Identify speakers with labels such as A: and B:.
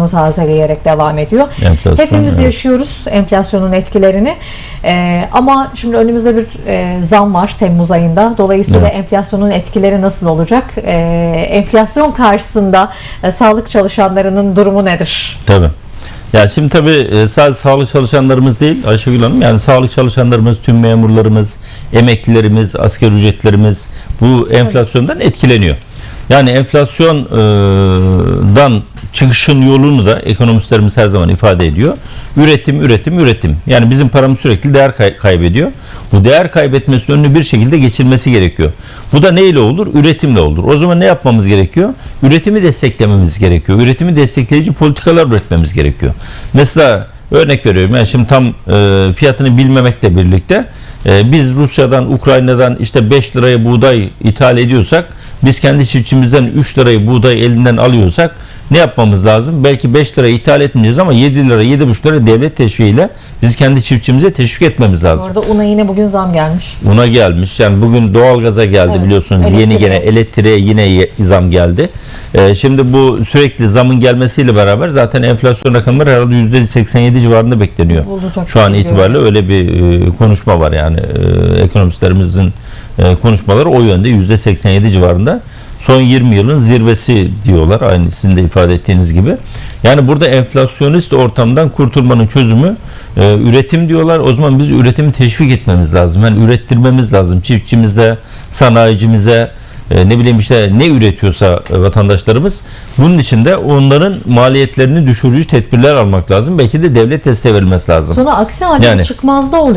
A: kanunu tazeleyerek devam ediyor.
B: Enflasyon,
A: Hepimiz
B: evet.
A: yaşıyoruz enflasyonun etkilerini. Ee, ama şimdi önümüzde bir e, zam var Temmuz ayında. Dolayısıyla
B: Evet.
A: enflasyonun etkileri nasıl olacak? Ee, enflasyon karşısında e, sağlık çalışanlarının durumu nedir?
B: Tabii. Ya şimdi tabii e, sadece sağlık çalışanlarımız değil Ayşegül Hanım yani sağlık çalışanlarımız, tüm memurlarımız, emeklilerimiz, asgari ücretlerimiz bu enflasyondan etkileniyor. Yani enflasyondan çıkışın yolunu da ekonomistlerimiz her zaman ifade ediyor. Üretim, üretim, üretim. Yani bizim paramız sürekli değer kay- kaybediyor. Bu değer kaybetmesinin önünü bir şekilde geçilmesi gerekiyor. Bu da neyle olur? Üretimle olur. O zaman ne yapmamız gerekiyor? Üretimi desteklememiz gerekiyor. Üretimi destekleyici politikalar üretmemiz gerekiyor. Mesela örnek veriyorum. Yani şimdi tam e, fiyatını bilmemekle birlikte e, biz Rusya'dan, Ukrayna'dan işte 5 liraya buğday ithal ediyorsak biz kendi çiftçimizden 3 lirayı buğday elinden alıyorsak ne yapmamız lazım? Belki 5 liraya ithal etmeyeceğiz ama 7 lira, 7,5 lira devlet teşviğiyle biz kendi çiftçimize teşvik etmemiz lazım.
A: arada una yine bugün zam gelmiş.
B: Buna gelmiş. Yani bugün doğalgaza geldi
A: Evet,
B: biliyorsunuz. Yeni
A: elektriğe.
B: gene elektriğe yine zam geldi. Ee, şimdi bu sürekli zamın gelmesiyle beraber zaten enflasyon rakamları herhalde %87 civarında bekleniyor.
A: Bulacak
B: Şu an
A: gibi
B: itibariyle öyle bir e, konuşma var yani e, ekonomistlerimizin e, konuşmaları o yönde %87 civarında. Son 20 yılın zirvesi diyorlar aynı sizin de ifade ettiğiniz gibi. Yani burada enflasyonist ortamdan kurtulmanın çözümü e, üretim diyorlar. O zaman biz üretimi teşvik etmemiz lazım. Yani ürettirmemiz lazım çiftçimize, sanayicimize, e, ne bileyim işte ne üretiyorsa e, vatandaşlarımız bunun için de onların maliyetlerini düşürücü tedbirler almak lazım. Belki de devlet desteği verilmesi lazım.
A: Sonra aksi halde
B: Yani-
A: çıkmazda oluyor